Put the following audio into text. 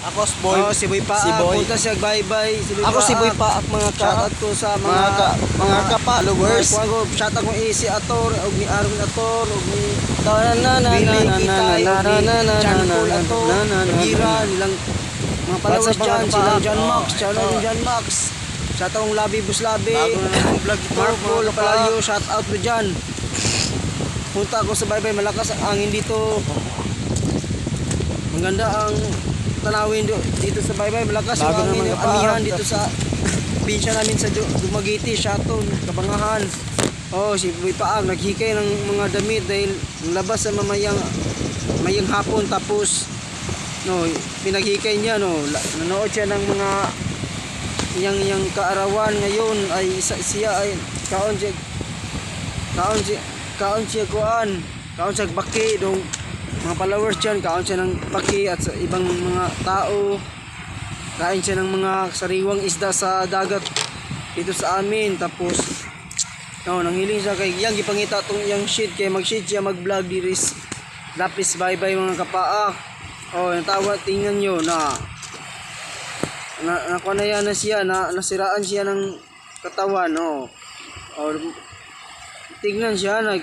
Ako si Boy. Oh, si Boy pa. Si Boy. Punta siya bye-bye. Si Boy Ako si Boy pa. pa at mga ka Shoutout ko sa mga mga ka, mga ka-followers. Mga ko, shoutout ko si Ator, og ni Arwin Ator, og ni Na na na Willie na na Kitay, na og na ni na na John na na Paul Ator, na na na Gira, nilang mga followers dyan, sila kapaak? John Oh, Max, shoutout yung John Max. Shoutout ang Labi Buslabi. Kapaak. Palayo, shoutout mo dyan. Punta ako sa bye-bye, malakas ang angin dito. Maganda ang tanawin do- dito sa bye-bye, malakas ang Bago na angin, mga yung amihan dito sa pinsya namin sa Du- Dumaguete, Shaton, Kabangahan. Oh, si Boy Paang naghikay ng mga damit dahil labas sa mamayang mayang hapon. Tapos no pinaghikay niya no nanood siya ng mga yang yang kaarawan. Ngayon ay isa, siya ay kaon siya kaon siya kaon siya kuan kaon siya baki dong mga followers diyan kaon siya ng baki at sa ibang mga tao. Kain siya ng mga sariwang isda sa dagat dito sa amin. Tapos no nanghiling siya kay yang gipangita tong yang shit. Kay mag shit siya mag vlog diris lapis bye bye mga kapaak oh natawa tingnan nyo na na nakuha na yan na siya na nasiraan siya ng katawan no. Or tignan siya nag